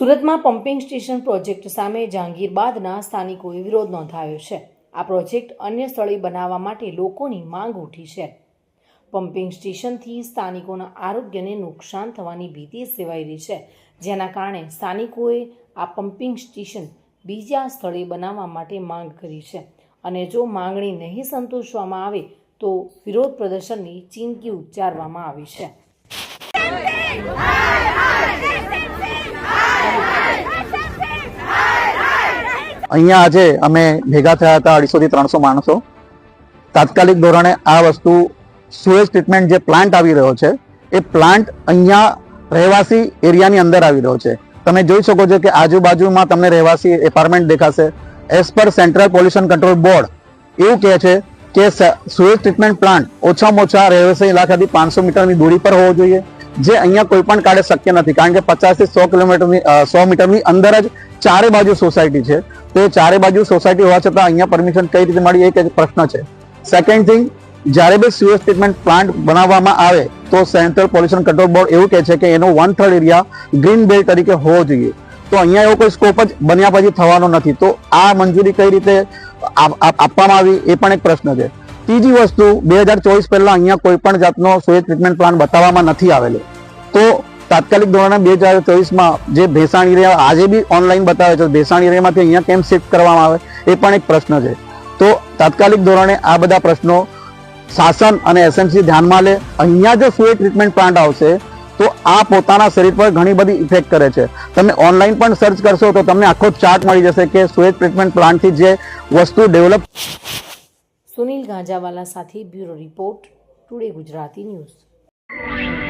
સુરતમાં pumping station project સામે જહાંગીરબાદના સ્થાનિકોએ વિરોધ નોંધાવ્યો છે. આ પ્રોજેક્ટ અન્ય સ્થળે બનાવવા માટે લોકોની માંગ ઉઠી છે. પમ્પિંગ સ્ટેશનથી સ્થાનિકોના આરોગ્યને નુકસાન થવાની ભીતિ સેવાઈ રહી છે. જેના કારણે સ્થાનિકોએ આ પમ્પિંગ સ્ટેશન બીજા સ્થળે બનાવવા માટે માંગ કરી છે. અને જો માંગણી નહીં સંતોષવામાં આવે તો વિરોધ પ્રદર્શનની ચીમકી ઉચ્ચારવામાં આવી છે. અહીંયા આજે અમે ભેગા થયા હતા અઢીસોથી ત્રણસો માણસો. તાત્કાલિક ધોરણે આ વસ્તુ સુએજ ટ્રીટમેન્ટ જે પ્લાન્ટ આવી રહ્યો છે, એ પ્લાન્ટ અહીંયા રહેવાસી એરિયાની અંદર આવી રહ્યો છે. તમે જોઈ શકો છો કે આજુબાજુમાં તમને રહેવાસી એપાર્ટમેન્ટ દેખાશે. As per central pollution control board એવું કહે છે કે સુએજ ટ્રીટમેન્ટ પ્લાન્ટ ઓછામાં ઓછા રહેવાસી ઇલાકાથી પાંચસો મીટરની દૂરી પર હોવો જોઈએ, જે અહીંયા કોઈ પણ કાળે શક્ય નથી. કારણ કે પચાસથી સો કિલોમીટરની સો મીટરની અંદર જ ચારે બાજુ સોસાયટી છે. તો ચારે બાજુ સોસાયટી હોવા છતાં અહીંયા પરમિશન કઈ રીતે મળી એક જ પ્રશ્ન છે. સેકન્ડ થિંગ જ્યારે બી સુએજ ટ્રીટમેન્ટ પ્લાન્ટ બનાવવામાં આવે, તો સેન્ટ્રલ પોલ્યુશન કંટ્રોલ બોર્ડ એવું કહે છે કે એનો one third area green belt તરીકે હોવો જોઈએ. તો અહીંયા એવો કોઈ સ્કોપ જ બન્યા પછી થવાનો નથી. તો આ મંજૂરી કઈ રીતે આપ- આપ- આપવામાં આવી એ પણ એક પ્રશ્ન છે. ત્રીજી વસ્તુ, બે હજાર ચોવીસ પહેલાં અહીંયા કોઈ પણ જાતનો સુએજ ટ્રીટમેન્ટ પ્લાન્ટ બતાવવામાં નથી આવેલો. તાત્કાલિક ધોરણે બે હજાર ચોવીસમાં જે ભેસાણ એરિયા આજે બી ઓનલાઈન બતાવે છે, ભેસાણ એરિયામાંથી અહીંયા કેમ શિફ્ટ કરવામાં આવે, એ પણ એક પ્રશ્ન છે. તો તાત્કાલિક ધોરણે આ બધા પ્રશ્નો શાસન અને એસએમસી ધ્યાનમાં લે. અહીંયા જો સુએ ટ્રીટમેન્ટ પ્લાન્ટ આવશે, તો આ પોતાના શરીર પર ઘણી બધી ઇફેક્ટ કરે છે. તમે ઓનલાઈન પણ સર્ચ કરશો તો તમને આખો ચાર્ટ મળી જશે કે સુએજ ટ્રીટમેન્ટ પ્લાન્ટથી જે વસ્તુ ડેવલપ સુનિલ ગાંજાવાલા સાથે bureau report, today Gujarati news.